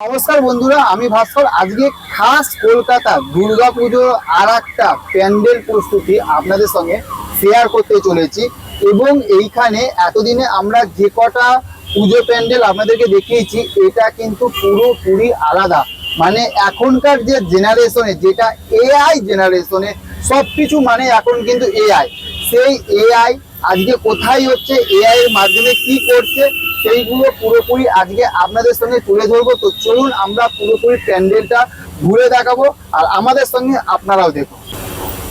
নমস্কার বন্ধুরা, আমি ভাস্কর। আজকে খাস কলকাতা দুর্গা পুজোর আর একটা প্যান্ডেল প্রস্তুতি আপনাদের সঙ্গে শেয়ার করতে চলেছি। এবং এইখানে এতদিনে আমরা যে কটা পুজো প্যান্ডেল আপনাদেরকে দেখিয়েছি, এটা কিন্তু পুরোপুরি আলাদা। মানে এখনকার যে জেনারেশনে যেটা এআই জেনারেশনে সব কিছু মানে এখন কিন্তু এআই সেই এআই আজকে কোথায় হচ্ছে? এআই এর মাধ্যমে কি করছে? সেইগুলো পুরোপুরি আজকে আপনাদের সঙ্গে তুলে ধরবো। তো চলুন আমরা পুরোপুরি প্যান্ডেলটা ঘুরে দেখাবো আর আমাদের সঙ্গে আপনারাও দেখুন।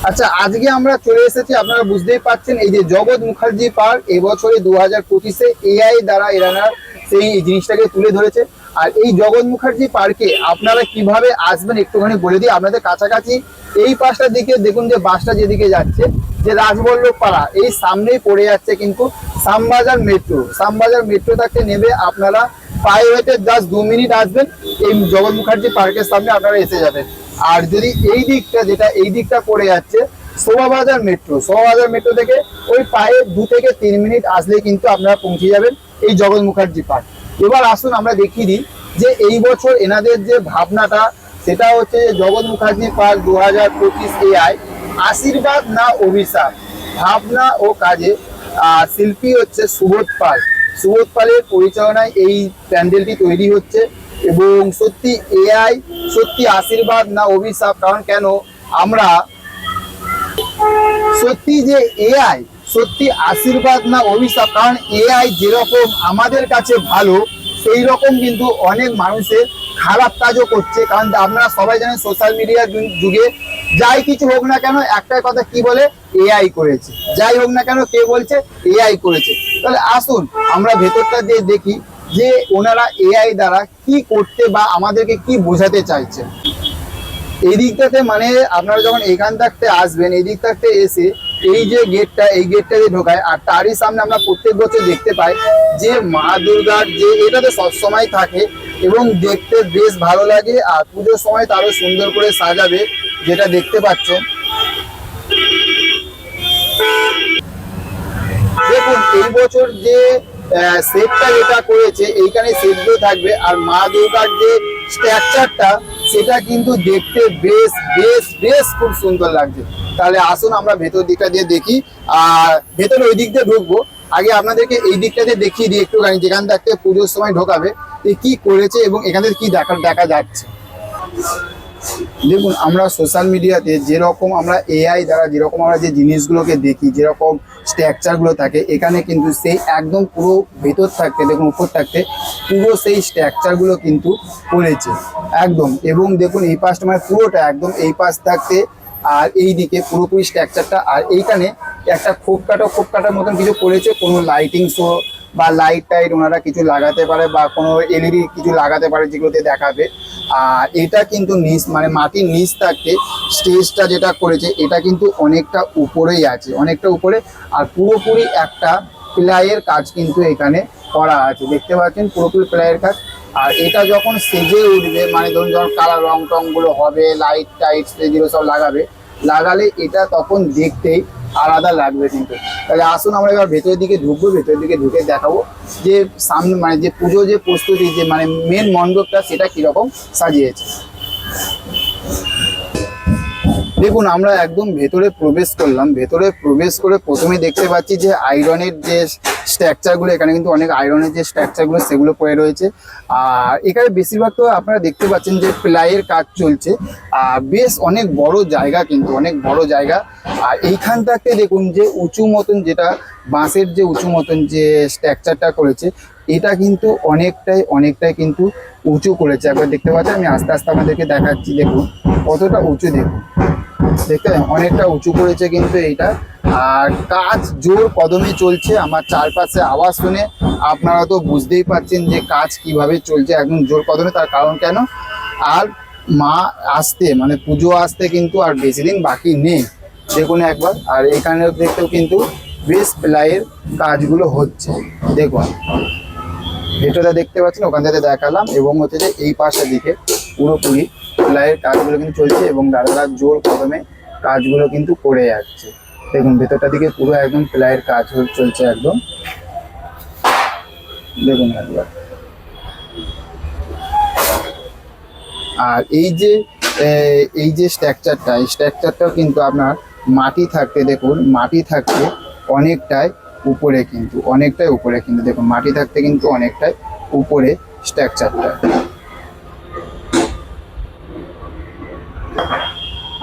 আচ্ছা আজকে আমরা চলে এসেছি, আপনারা বুঝতেই পাচ্ছেন এই যে জগৎ মুখার্জি পার্ক এবছরে দু হাজার পঁচিশে এআই দ্বারা এরানা সেই জিনিসটাকে তুলে ধরেছে। আর এই জগৎ মুখার্জি পার্কে আপনারা কীভাবে আসবেন একটুখানি বলে দিই, আপনাদের কাছাকাছি এই পাশটার দিকে দেখুন যে বাসটা যেদিকে যাচ্ছে, যে রাজবল্লভ পাড়া এই সামনেই পড়ে যাচ্ছে কিন্তু শ্যামবাজার মেট্রো শ্যামবাজার মেট্রো থাকতে নেবে আপনারা পায়ে হেঁটে জাস্ট দু মিনিট আসবেন, এই জগৎ মুখার্জি পার্কের সামনে আপনারা এসে যাবেন। আর যদি এই দিকটা, যেটা এই দিকটা পড়ে যাচ্ছে, শোভাবাজার মেট্রো শোভাবাজার মেট্রো থেকে ওই পায়ে দু থেকে তিন মিনিট আসলে কিন্তু আপনারা পৌঁছে যাবেন এই জগৎ মুখার্জি পার্ক এবার আসুন আমরা দেখিয়ে দিই যে এই বছর এনাদের যে ভাবনাটা, সেটা হচ্ছে জগৎ মুখার্জি পার্ক দু হাজার পঁচিশ এআই আশীর্বাদ না অভিশাপ? ভাবনা ও কাজে শিল্পী হচ্ছে সুবোধ পাল। সুবোধ পালের পরিচালনায় এই প্যান্ডেলটি তৈরি হচ্ছে এবং সত্যি এআই, সত্যি আশীর্বাদ না অভিশাপ, কারণ কেন? আমরা সত্যি যে এআই, সত্যি আশীর্বাদ না অভিশাপ, কারণ এআই যেরকম আমাদের কাছে ভালো সেই রকম কিন্তু অনেক মানুষের খারাপ কাজও করছে, কারণ আপনারা সবাই জানেন সোশ্যাল মিডিয়ার যুগে যাই কিছু হোক না কেন একটাই কথা কি বলে? এআই করেছে। যাই হোক না কেন কে বলছে? এআই করেছে। তাহলে আসুন, আমরা ভেতরটা দিয়ে দেখি যে ওনারা এআই দ্বারা কি করতে বা আমাদেরকে কি বোঝাতে চাইছে এই দিকটাতে মানে আপনারা যখন এখান থাকতে আসবেন এই দিক থাকতে এসে এই যে গেটটা এই গেটটা দিয়ে ঢোকায়, আর তারই সামনে আমরা প্রত্যেক বছর দেখতে পাই যে মা দুর্গার যে, এটাতে সবসময় থাকে এবং দেখতে বেশ ভালো লাগে, আর পুজোর সময় তারও সুন্দর করে সাজাবে, যেটা দেখতে পাচ্ছেন দেখুন, এই বছর যে সেটটা যেটা করেছে, এইখানে সেটগুলো থাকবে, আর মা দুর্গার যে স্ট্রাকচারটা সেটা কিন্তু দেখতে বেশ বেশ বেশ খুব সুন্দর লাগছে। তাহলে আসুন আমরা ভেতর দিকটা দিয়ে দেখি। আর ভেতরে ওই দিক দিয়ে ঢুকবো। আগে আপনাদেরকে এই দিকটা দিয়ে দেখিয়ে দিই একটুখানি, যেখান থেকে পুজোর সময় ঢোকাবে কি করেছে এবং এখানে কি দেখা দেখা যাচ্ছে। দেখুন, আমরা সোশ্যাল মিডিয়াতে যেরকম আমরা এআই দ্বারা যেরকম আমরা যে জিনিসগুলোকে দেখি, যেরকম স্ট্রাকচারগুলো থাকে, এখানে কিন্তু সেই একদম পুরো ভেতর থাকতে, দেখুন, উপর থাকতে পুরো সেই স্ট্রাকচারগুলো কিন্তু করেছে, একদম। এবং দেখুন, এই পাশটা মানে পুরোটা একদম এই পাশ থাকতে আর এই দিকে পুরোপুরি স্ট্রাকচারটা আর এইখানে একটা খোপ কাটা খোপ কাটার মতন কিছু করেছে, কোনো লাইটিং শো বা লাইট টাইট ওনারা কিছু লাগাতে পারে বা কোনো এলইডি কিছু লাগাতে পারে যেগুলোতে দেখাবে। আর এটা কিন্তু নিচ মানে মাটির নিচ থাকতে স্টেজটা যেটা করেছে, এটা কিন্তু অনেকটা উপরেই আছে, অনেকটা উপরে। আর পুরোপুরি একটা প্লাইয়ের কাজ কিন্তু এখানে করা আছে। দেখতে পাচ্ছেন পুরোপুরি প্লাইয়ের কাজ। আর এটা যখন সেজে উঠবে মানে ধরুন যখন কালার রং টংগুলো হবে লাইট টাইট যেগুলো সব লাগাবে, লাগালে এটা তখন দেখতেই আলাদা লাগবে কিন্তু। তাহলে আসুন আমরা এবার ভেতরের দিকে ঢুকবো, ভেতরের দিকে ঢুকে দেখাবো যে সামনে মানে যে পুজো যে প্রস্তুতি, যে মানে মেন মণ্ডপটা সেটা কীরকম সাজিয়েছে। দেখুন, আমরা একদম ভেতরে প্রবেশ করলাম। ভেতরে প্রবেশ করে প্রথমে দেখতে পাচ্ছি যে আয়রনের যে স্ট্রাকচারগুলো এখানে কিন্তু অনেক আয়রনের যে স্ট্রাকচারগুলো সেগুলো পড়ে রয়েছে। আর এখানে বেশিরভাগ তো আপনারা দেখতে পাচ্ছেন যে প্লাইয়ের কাজ চলছে। আর বেশ অনেক বড় জায়গা কিন্তু, অনেক বড় জায়গা। আর এইখান থেকে দেখুন যে উঁচু মতন যেটা, বাঁশের যে উঁচু মতন যে স্ট্রাকচারটা করেছে, এটা কিন্তু অনেকটাই অনেকটাই কিন্তু উঁচু করেছে। একবার দেখতে পাচ্ছেন, আমি আস্তে আস্তে আপনাদেরকে দেখাচ্ছি, দেখুন। কতটা উঁচু দেখুন। দেখতে অনেকটা উঁচু করেছে কিন্তু এইটা। আর কাজ জোর কদমে চলছে, আমার চারপাশে আওয়াজ শুনে। আপনারা তো বুঝতেই পারছেন যে কাজ কীভাবে চলছে, একদম জোর কদমে, তার কারণ কেন? আর মা আসতে মানে পুজো আসতে কিন্তু আর বেশি দিন বাকি নেই, দেখুন একবার। আর এখানে দেখতেও কিন্তু বেশ প্লাইয়ের কাজগুলো হচ্ছে, দেখুন। ভেতরে দেখতে পাচ্ছেন, ওখান থেকে দেখালাম, এবং হচ্ছে যে এই পাশের দিকে পুরোপুরি প্লাইয়ের কাজগুলো কিন্তু চলছে এবং দাদারা জোর কদমে কাজগুলো কিন্তু করে যাচ্ছে। দেখুন, ভেতরটা দিকে পুরো একদম প্লাইয়ের কাজ চলছে একদম। দেখুন আর এই যে এই যে স্ট্রাকচারটা এই স্ট্রাকচারটাও কিন্তু আপনার মাটি থাকতে, দেখুন, মাটি থাকতে অনেকটাই উপরে কিন্তু, অনেকটাই উপরে কিন্তু, দেখুন, মাটি থাকতে কিন্তু অনেকটাই উপরে স্ট্রাকচারটা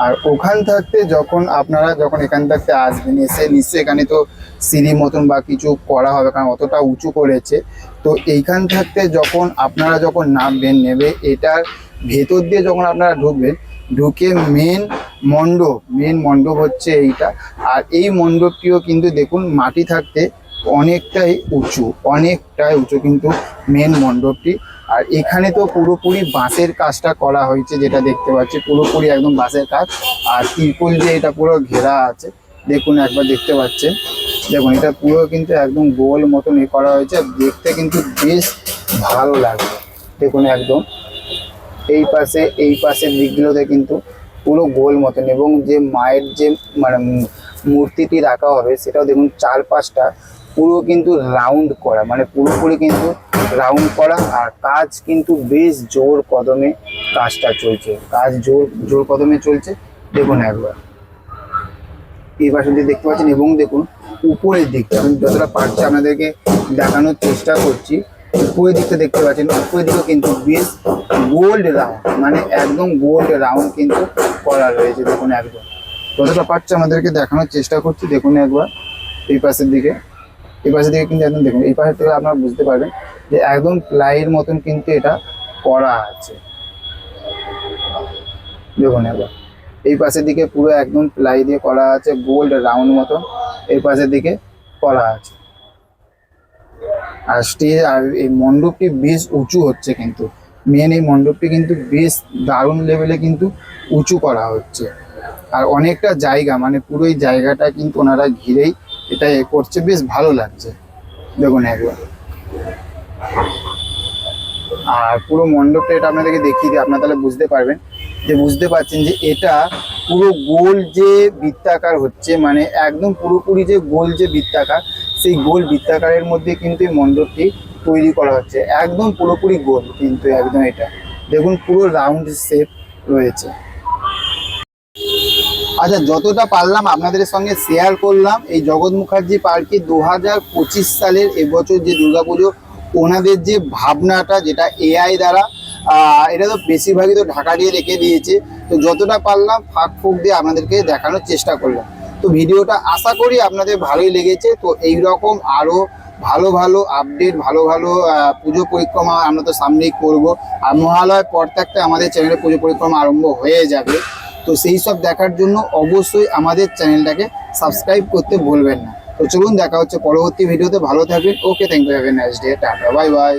আর ওখান থাকতে যখন আপনারা যখন এখান থাকতে আসবেন, এসে নিশ্চয়ই এখানে তো সিঁড়ি মতন বা কিছু করা হবে, কারণ অতটা উঁচু করেছে। তো এইখান থাকতে যখন আপনারা যখন নামবেন, নেবে এটার ভেতর দিয়ে যখন আপনারা ঢুকবেন, ঢুকে মেন মণ্ডপ মেন মণ্ডপ হচ্ছে এইটা। আর এই মণ্ডপটিও কিন্তু দেখুন মাটি থাকতে অনেকটাই উঁচু অনেকটাই উঁচু কিন্তু মেন মণ্ডপটি। আর এখানে তো পুরোপুরি বাঁশের কাজটা করা হয়েছে, যেটা দেখতে পাচ্ছি। পুরোপুরি একদম বাঁশের কাজ। আর তিরপল দিয়ে এটা পুরো ঘেরা আছে, দেখুন একবার দেখতে পাচ্ছেন। দেখুন, এটা পুরো কিন্তু একদম গোল মতন এ করা হয়েছে, দেখতে কিন্তু বেশ ভালো লাগবে দেখুন একদম, এই পাশে, এই পাশের দিকগুলোতে কিন্তু পুরো গোল মতন এবং যে মায়ের যে মানে মূর্তিটি রাখা হবে, সেটাও দেখুন চারপাশটা পুরো কিন্তু রাউন্ড করা মানে পুরোপুরি কিন্তু রাউন্ড করা আর কাজ কিন্তু বেশ জোর কদমে কাজটা চলছে। কাজ জোর জোর কদমে চলছে। দেখুন একবার। এই দিয়ে দেখতে পাচ্ছেন এবং দেখুন উপরের দিকটা। আমি যতটা পারছি আপনাদেরকে দেখানোর চেষ্টা করছি, উপরের দিকটা দেখতে পাচ্ছেন। উপরের দিকে কিন্তু বেশ গোল্ড রাউন্ড মানে একদম গোল্ড রাউন্ড কিন্তু করা রয়েছে। দেখুন একদম। যতটা পারছি আমাদেরকে দেখানোর চেষ্টা করছি। দেখুন একবার এই পাশের দিকে। এই পাশের দিকে কিন্তু একদম দেখুন, এই পাশের থেকে আপনারা বুঝতে পারবেন যে একদম প্লাইয়ের মতন কিন্তু এটা করা আছে। দেখুন একবার। এই পাশের দিকে পুরো একদম প্লাই দিয়ে করা আছে, গোল্ড, রাউন্ড মতন এই পাশের দিকে করা আছে। আর স্টেজ, আর এই মণ্ডপটি বেশ উঁচু হচ্ছে কিন্তু। মেন এই মণ্ডপটি কিন্তু বেশ দারুণ লেভেলে কিন্তু উঁচু করা হচ্ছে। আর অনেকটা জায়গা মানে পুরো এই জায়গাটা কিন্তু ওনারা ঘিরেই এটা এ করছে, বেশ ভালো লাগছে। দেখুন একবার। আর পুরো মণ্ডপটা এটা আপনাদেরকে দেখিয়ে দিই, আপনারা তাহলে বুঝতে পারবেন। যে বুঝতে পারছেন যে এটা পুরো গোল যে বৃত্তাকার হচ্ছে মানে একদম পুরোপুরি যে গোল যে বৃত্তাকার, সেই গোল বৃত্তাকারের মধ্যে কিন্তু এই মণ্ডপটি তৈরি করা হচ্ছে। একদম পুরোপুরি গোল কিন্তু একদম এটা। দেখুন পুরো রাউন্ড শেপ রয়েছে। আচ্ছা যতটা পারলাম আপনাদের সঙ্গে শেয়ার করলাম, এই জগৎ মুখার্জি পার্কে দু হাজার পঁচিশ সালের এবছর যে দুর্গাপুজো, ওনাদের যে ভাবনাটা যেটা এআই দ্বারা এটা তো বেশিরভাগই তো ঢাকা দিয়ে রেখে দিয়েছে। তো যতটা পারলাম, ফাঁক ফুঁক দিয়ে আপনাদেরকে দেখানোর চেষ্টা করলাম। তো ভিডিওটা আশা করি আপনাদের ভালোই লেগেছে। তো এই রকম আরও ভালো ভালো আপডেট ভালো ভালো পুজো পরিক্রমা আমরা তো সামনেই করব। আর মহালয় পর থাকতে আমাদের চ্যানেলে পুজো পরিক্রমা আরম্ভ হয়ে যাবে। তো সেই সব দেখার জন্য অবশ্যই আমাদের চ্যানেলটাকে সাবস্ক্রাইব করতে ভুলবেন না। তো চলুন দেখা হচ্ছে পরবর্তী ভিডিওতে। ভালো থাকবেন। Okay thank you have a nice day tata bye bye